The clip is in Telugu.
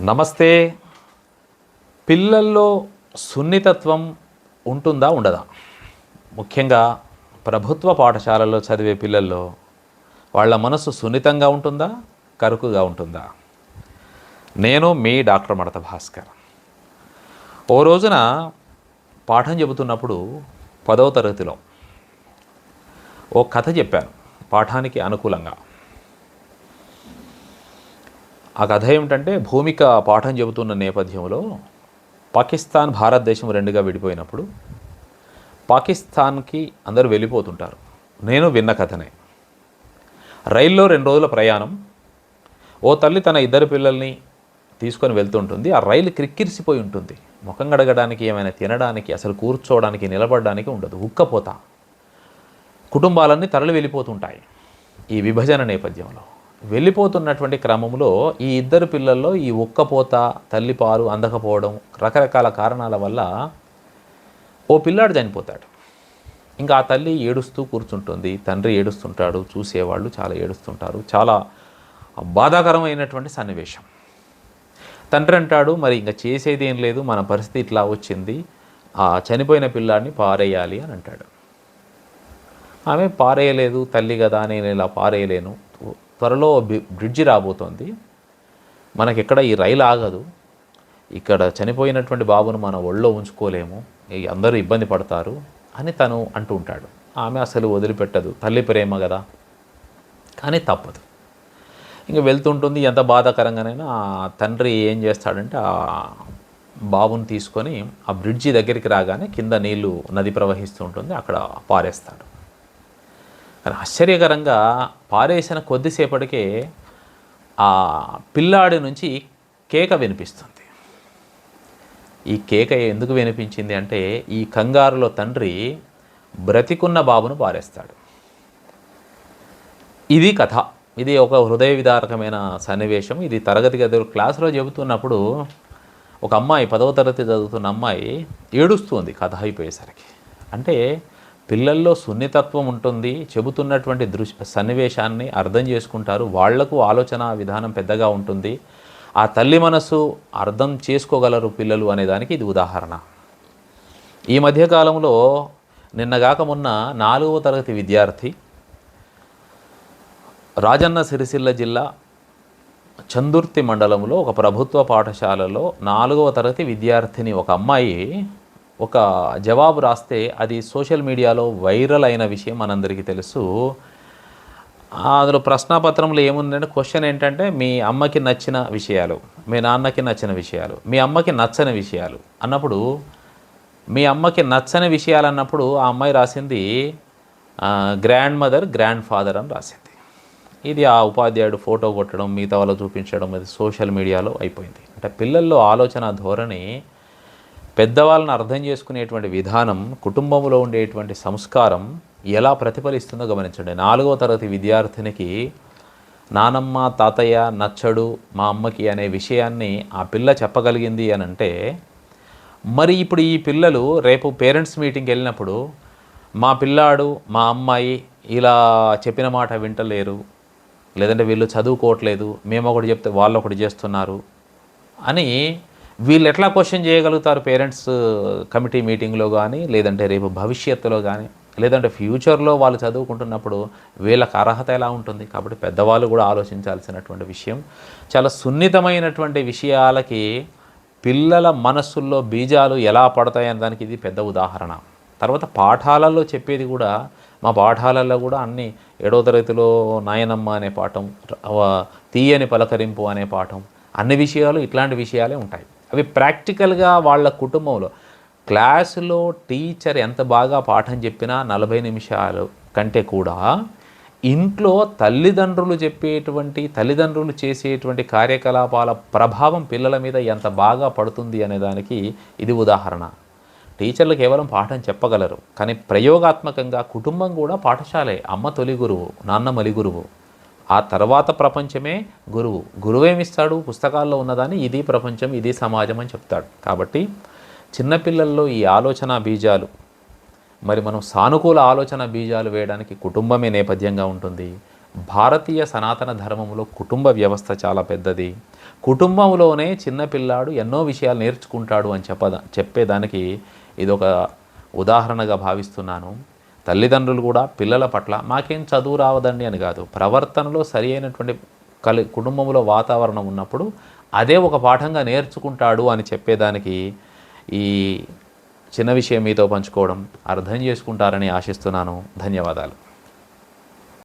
నమస్తే. పిల్లల్లో సున్నితత్వం ఉంటుందా ఉండదా? ముఖ్యంగా ప్రభుత్వ పాఠశాలలో చదివే పిల్లల్లో వాళ్ళ మనసు సున్నితంగా ఉంటుందా కరుకుగా ఉంటుందా? నేను మీ డాక్టర్ మడత భాస్కర్. ఓ రోజున పాఠం చెబుతున్నప్పుడు పదవ తరగతిలో ఓ కథ చెప్పాను పాఠానికి అనుకూలంగా. ఆ కథ ఏమిటంటే భూమిక పాఠం చెబుతున్న నేపథ్యంలో పాకిస్తాన్ భారతదేశం రెండుగా విడిపోయినప్పుడు పాకిస్తాన్కి అందరూ వెళ్ళిపోతుంటారు. నేను విన్న కథనే. రైల్లో రెండు రోజుల ప్రయాణం. ఓ తల్లి తన ఇద్దరు పిల్లల్ని తీసుకొని వెళ్తుంటుంది. ఆ రైలు క్రిక్కిరిసిపోయి ఉంటుంది. ముఖం గడగడానికి ఏమైనా తినడానికి అసలు కూర్చోవడానికి నిలబడడానికి ఉండదు. ఉక్కపోత. కుటుంబాలన్నీ తరలి వెళ్ళిపోతుంటాయి ఈ విభజన నేపథ్యంలో. వెళ్ళిపోతున్నటువంటి క్రమంలో ఈ ఇద్దరు పిల్లల్లో ఈ ఉక్కపోత తల్లిపాలు అందకపోవడం రకరకాల కారణాల వల్ల ఓ పిల్లాడు చనిపోతాడు. ఇంకా ఆ తల్లి ఏడుస్తూ కూర్చుంటుంది. తండ్రి ఏడుస్తుంటాడు చూసేవాళ్ళు చాలా ఏడుస్తుంటారు. చాలా బాధాకరమైనటువంటి సన్నివేశం. తండ్రి అంటాడు మరి ఇంకా చేసేది ఏం లేదు మన పరిస్థితి ఇట్లా వచ్చింది. ఆ చనిపోయిన పిల్లాడిని పారేయాలి అని అంటాడు. ఆమె పారేయలేదు తల్లి కదా నేను ఇలా పారేయలేను. త్వరలో బ్రిడ్జి రాబోతోంది. మనకి ఎక్కడ ఈ రైలు ఆగదు. ఇక్కడ చనిపోయినటువంటి బాబును మన ఒళ్ళో ఉంచుకోలేము. అందరూ ఇబ్బంది పడతారు అని తను అంటూ ఉంటాడు. ఆమె అసలు వదిలిపెట్టదు. తల్లి ప్రేమ కదా. కానీ తప్పదు. ఇంక వెళ్తుంటుంది. ఎంత బాధాకరంగానైనా ఆ తండ్రి ఏం చేస్తాడంటే ఆ బాబుని తీసుకొని ఆ బ్రిడ్జి దగ్గరికి రాగానే కింద నీళ్ళు నది ప్రవహిస్తూ ఉంటుంది. అక్కడ పారేస్తాడు. కానీ ఆశ్చర్యకరంగా పారేసిన కొద్దిసేపటికే ఆ పిల్లాడి నుంచి కేక వినిపిస్తుంది. ఈ కేక ఎందుకు వినిపించింది అంటే ఈ కంగారులో తండ్రి బ్రతికున్న బాబును పారేస్తాడు. ఇది కథ. ఇది ఒక హృదయ విదారకమైన సన్నివేశం. ఇది తరగతి గదిలో క్లాసులో చెబుతున్నప్పుడు ఒక అమ్మాయి పదవ తరగతి చదువుతున్న అమ్మాయి ఏడుస్తుంది కథ అయిపోయేసరికి. అంటే పిల్లల్లో సున్నితత్వం ఉంటుంది. చెబుతున్నటువంటి దృశ్ సన్నివేశాన్ని అర్థం చేసుకుంటారు. వాళ్ళకు ఆలోచన విధానం పెద్దగా ఉంటుంది. ఆ తల్లి మనసు అర్థం చేసుకోగలరు పిల్లలు అనేదానికి ఇది ఉదాహరణ. ఈ మధ్యకాలంలో నిన్నగాక మొన్న నాలుగవ తరగతి విద్యార్థి రాజన్న సిరిసిల్ల జిల్లా చందుర్తి మండలంలో ఒక ప్రభుత్వ పాఠశాలలో నాలుగవ తరగతి విద్యార్థిని ఒక అమ్మాయి ఒక జవాబు రాస్తే అది సోషల్ మీడియాలో వైరల్ అయిన విషయం మనందరికీ తెలుసు. అందులో ప్రశ్నాపత్రంలో ఏముందంటే క్వశ్చన్ ఏంటంటే మీ అమ్మకి నచ్చిన విషయాలు మీ నాన్నకి నచ్చిన విషయాలు మీ అమ్మకి నచ్చని విషయాలు అన్నప్పుడు మీ అమ్మకి నచ్చని విషయాలు అన్నప్పుడు ఆ అమ్మాయి రాసింది గ్రాండ్ మదర్ గ్రాండ్ ఫాదర్ అని రాసింది. ఇది ఆ ఉపాధ్యాయుడు ఫోటో కొట్టడం మిగతా వాళ్ళు చూపించడం అది సోషల్ మీడియాలో అయిపోయింది. అంటే పిల్లల్లో ఆలోచన ధోరణి పెద్దవాళ్ళని అర్థం చేసుకునేటువంటి విధానం కుటుంబంలో ఉండేటువంటి సంస్కారం ఎలా ప్రతిఫలిస్తుందో గమనించండి. నాలుగవ తరగతి విద్యార్థినికి నానమ్మ తాతయ్య నచ్చడు మా అమ్మకి అనే విషయాన్ని ఆ పిల్ల చెప్పగలిగింది అని అంటే మరి ఇప్పుడు ఈ పిల్లలు రేపు పేరెంట్స్ మీటింగ్కి వెళ్ళినప్పుడు మా పిల్లాడు మా అమ్మాయి ఇలా చెప్పిన మాట వింటలేరు లేదంటే వీళ్ళు చదువుకోవట్లేదు మేము ఒకటి చెప్తే వాళ్ళు ఒకటి చేస్తున్నారు అని వీళ్ళు ఎట్లా క్వశ్చన్ చేయగలుగుతారు పేరెంట్స్ కమిటీ మీటింగ్లో కానీ లేదంటే రేపు భవిష్యత్తులో కానీ లేదంటే ఫ్యూచర్లో వాళ్ళు చదువుకుంటున్నప్పుడు వీళ్ళకి అర్హత ఎలా ఉంటుంది? కాబట్టి పెద్దవాళ్ళు కూడా ఆలోచించాల్సినటువంటి విషయం. చాలా సున్నితమైనటువంటి విషయాలకి పిల్లల మనస్సుల్లో బీజాలు ఎలా పడతాయనే దానికి ఇది పెద్ద ఉదాహరణ. తర్వాత పాఠాలలో చెప్పేది కూడా మా పాఠాలలో కూడా అన్ని ఏడవ తరగతిలో నాయనమ్మ అనే పాఠం తీయని పలకరింపు అనే పాఠం అన్ని విషయాలు ఇట్లాంటి విషయాలే ఉంటాయి. అవి ప్రాక్టికల్గా వాళ్ళ కుటుంబంలో. క్లాసులో టీచర్ ఎంత బాగా పాఠం చెప్పినా నలభై నిమిషాలు కంటే కూడా ఇంట్లో తల్లిదండ్రులు చెప్పేటువంటి తల్లిదండ్రులు చేసేటువంటి కార్యకలాపాల ప్రభావం పిల్లల మీద ఎంత బాగా పడుతుంది అనే దానికి ఇది ఉదాహరణ. టీచర్లు కేవలం పాఠం చెప్పగలరు కానీ ప్రయోగాత్మకంగా కుటుంబం కూడా పాఠశాలే అమ్మ తొలి గురువు నాన్న మలి గురువు. ఆ తర్వాత ప్రపంచమే గురువు. గురువేమిస్తాడు? పుస్తకాల్లో ఉన్నదాన్ని ఇది ప్రపంచం ఇది సమాజం అని చెప్తాడు. కాబట్టి చిన్నపిల్లల్లో ఈ ఆలోచన బీజాలు మరి మనం సానుకూల ఆలోచన బీజాలు వేయడానికి కుటుంబమే నేపథ్యంగా ఉంటుంది. భారతీయ సనాతన ధర్మంలో కుటుంబ వ్యవస్థ చాలా పెద్దది. కుటుంబంలోనే చిన్నపిల్లాడు ఎన్నో విషయాలు నేర్చుకుంటాడు అని చెప్పదా చెప్పేదానికి ఇదొక ఉదాహరణగా భావిస్తున్నాను. తల్లిదండ్రులు కూడా పిల్లల పట్ల మాకేం చదువు రావదండి అని కాదు. ప్రవర్తనలో సరి అయినటువంటి కలి కుటుంబంలో వాతావరణం ఉన్నప్పుడు అదే ఒక పాఠంగా నేర్చుకుంటాడు అని చెప్పేదానికి ఈ చిన్న విషయం మీతో పంచుకోవడం అర్థం చేసుకుంటారని ఆశిస్తున్నాను. ధన్యవాదాలు.